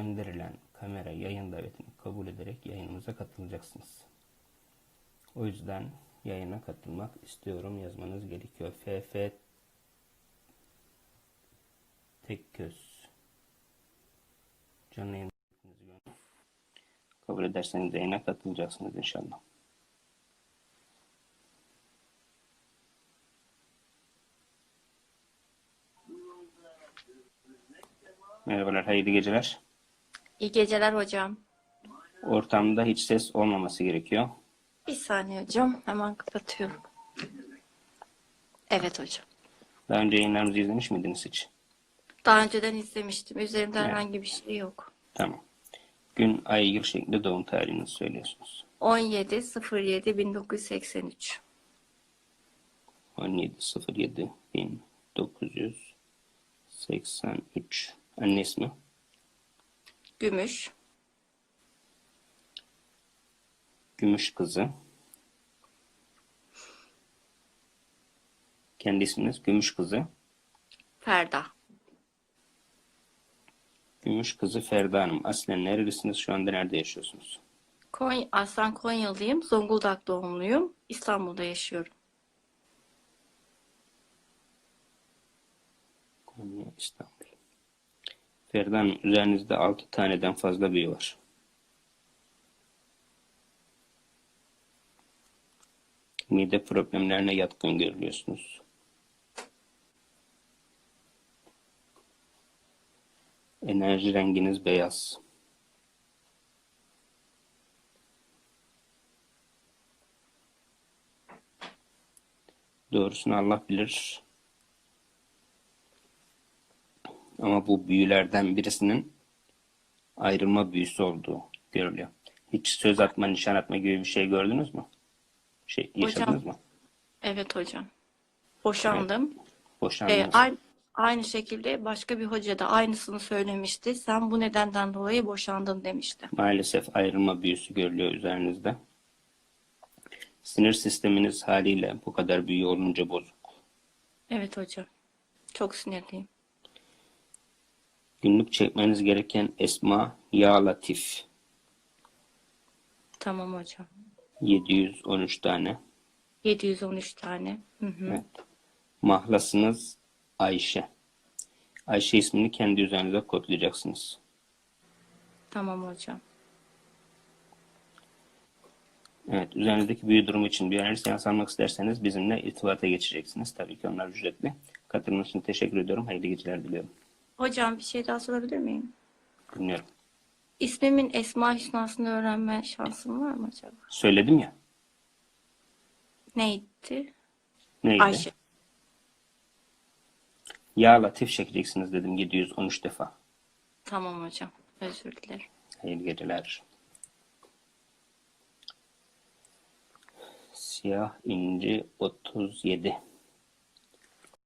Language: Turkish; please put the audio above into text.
gönderilen kamera yayın davetini kabul ederek yayınımıza katılacaksınız. O yüzden yayına katılmak istiyorum yazmanız gerekiyor. FF Tekköz canlı yayın kabul ederseniz yayına katılacaksınız inşallah. Merhabalar, hayırlı geceler. İyi geceler hocam. Ortamda hiç ses olmaması gerekiyor. Bir saniye hocam. Hemen kapatıyorum. Evet hocam. Daha önce yayınlarımızı izlemiş miydiniz hiç? Daha önceden izlemiştim. Üzerimde Evet. herhangi bir şey yok. Tamam. Gün, ay, yıl şeklinde doğum tarihinizi söylüyorsunuz. 17 1983. 17 07 1983. Anne ismi? Gümüş. Gümüş kızı. Kendi isminiz Gümüş kızı. Ferda. Gümüş kızı Ferda Hanım. Aslen nerelisiniz? Şu anda nerede yaşıyorsunuz? Konya, Aslan Konyalıyım. Zonguldak doğumluyum. İstanbul'da yaşıyorum. Konya, İstanbul. Ferda Hanım, üzerinizde 6 taneden fazla büyü var. Mide problemlerine yatkın görülüyorsunuz. Enerji renginiz beyaz. Doğrusunu Allah bilir. Ama bu büyülerden birisinin ayrılma büyüsü olduğu görülüyor. Hiç söz atma, nişan atma gibi bir şey gördünüz mü? Şey yaşadınız mı? Evet hocam. Boşandım. Ee, Boşandınız. aynı, aynı şekilde başka bir hoca da aynısını söylemişti. Sen bu nedenden dolayı boşandın demişti. Maalesef ayrılma büyüsü görülüyor üzerinizde. Sinir sisteminiz haliyle bu kadar büyü olunca bozuk. Evet hocam. Çok sinirliyim. Günlük çekmeniz gereken esma ya latif. Tamam hocam. 713 tane. 713 tane. Hı hı. Evet. Mahlasınız Ayşe. Ayşe ismini kendi üzerinize kodlayacaksınız. Tamam hocam. Evet, üzerinizdeki büyü durumu için bir enerji seans almak isterseniz bizimle irtibata geçeceksiniz. Tabii ki onlar ücretli. Katılımınız için teşekkür ediyorum. Hayırlı geceler diliyorum. Hocam bir şey daha sorabilir miyim? Dinliyorum. İsmimin Esma Hüsna'sını öğrenme şansım var mı acaba? Söyledim ya. Neydi? Neydi? Ayşe. Ya Latif çekeceksiniz dedim 713 defa. Tamam hocam. Özür dilerim. Hayırlı geceler. Siyah inci 37.